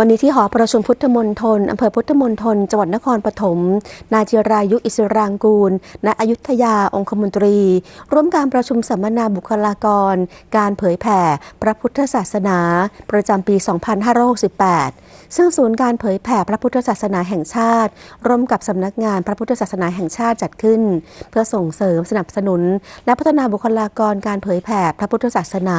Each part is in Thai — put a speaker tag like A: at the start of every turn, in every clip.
A: วันนี้ที่หอประชุมพุทธมณฑลอำเภอพุทธมณฑลจังหวัดนครปฐมนายจิรายุอิสรางกูลณอยุธยาองคมนตรี ร่วมการประชุมสัมมนาบุคลากร การเผยแผ่ พระพุทธศาสนา ประจำปี 2568 ซึ่งศูนย์การเผยแผ่พระพุทธศาสนาแห่งชาติ ร่วมกับสำนักงานพระพุทธศาสนาแห่งชาติจัดขึ้น เพื่อส่งเสริมสนับสนุน และพัฒนาบุคลากรการเผยแผ่พระพุทธศาสนา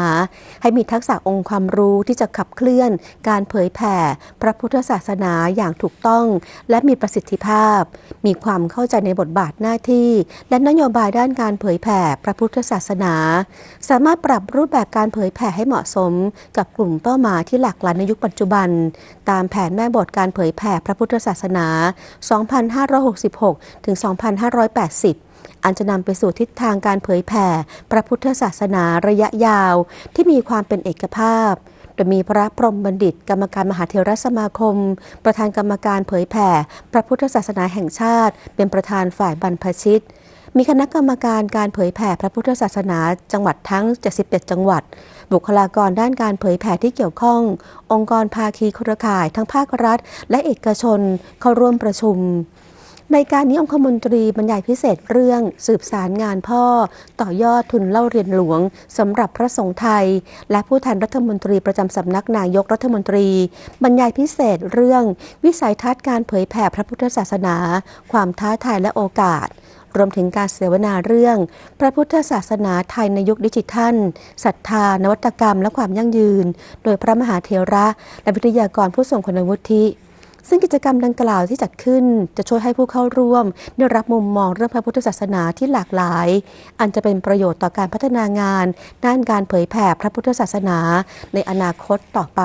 A: ให้มีทักษะองค์ความรู้ที่จะขับเคลื่อนการเผยแผ่พระพุทธศาสนาอย่างถูกต้อง และมีประสิทธิภาพ มีความเข้าใจในบทบาทหน้าที่ และนโยบายด้านการเผยแผ่พระพุทธศาสนา สามารถปรับรูปแบบการเผยแผ่ให้เหมาะสม กับกลุ่มเป้าหมายที่หลากหลายในยุคปัจจุบัน ตามแผนแม่บทการเผยแผ่พระพุทธศาสนา 2566 ถึง 2580อันจะนำไปสู่ทิศทางการเผยแผ่ พระพุทธศาสนาระยะยาว ที่มีความเป็นเอกภาพ ดยมีพระพรหมบัณฑิต กรรมการมหาเทรสมาคม ประธานกรรมการเผยแผ่ พระพุทธศาสนาแห่งชาติ เป็นประธานฝ่ายบรรพชิต มีคณะกรรมการการเผยแผ่พระพุทธศาสนาจังหวัดทั้ง 77 จังหวัด บุคลากรด้านการเผยแผ่ที่เกี่ยวข้อง องค์กรภาคีเครือข่ายทั้งภาครัฐ และเอกชนเข้าร่วมประชุม ในการนี้องคมนตรีบรรยายพิเศษเรื่องสืบสารงานพ่อ ต่อยอดทุนเล่าเรียนหลวงสำหรับพระสงฆ์ไทย และผู้แทนรัฐมนตรีประจำสำนักนายกรัฐมนตรี บรรยายพิเศษเรื่อง วิสัยทัศน์การเผยแผ่พระพุทธศาสนา ความท้าทายและโอกาส รวมถึงการเสวนาเรื่อง พระพุทธศาสนาไทยในยุคดิจิทัลศรัทธา นวัตกรรม และความยั่งยืน โดยพระมหาเทระและวิทยากรผู้ทรงคุณวุฒิ ซึ่งกิจกรรมดังกล่าวที่จัดขึ้นจะช่วยให้ผู้เข้าร่วม ได้รับมุมมองเรื่องพระพุทธศาสนาที่หลากหลาย อันจะเป็นประโยชน์ต่อการพัฒนางาน ด้านการเผยแผ่พระพุทธศาสนาในอนาคตต่อไป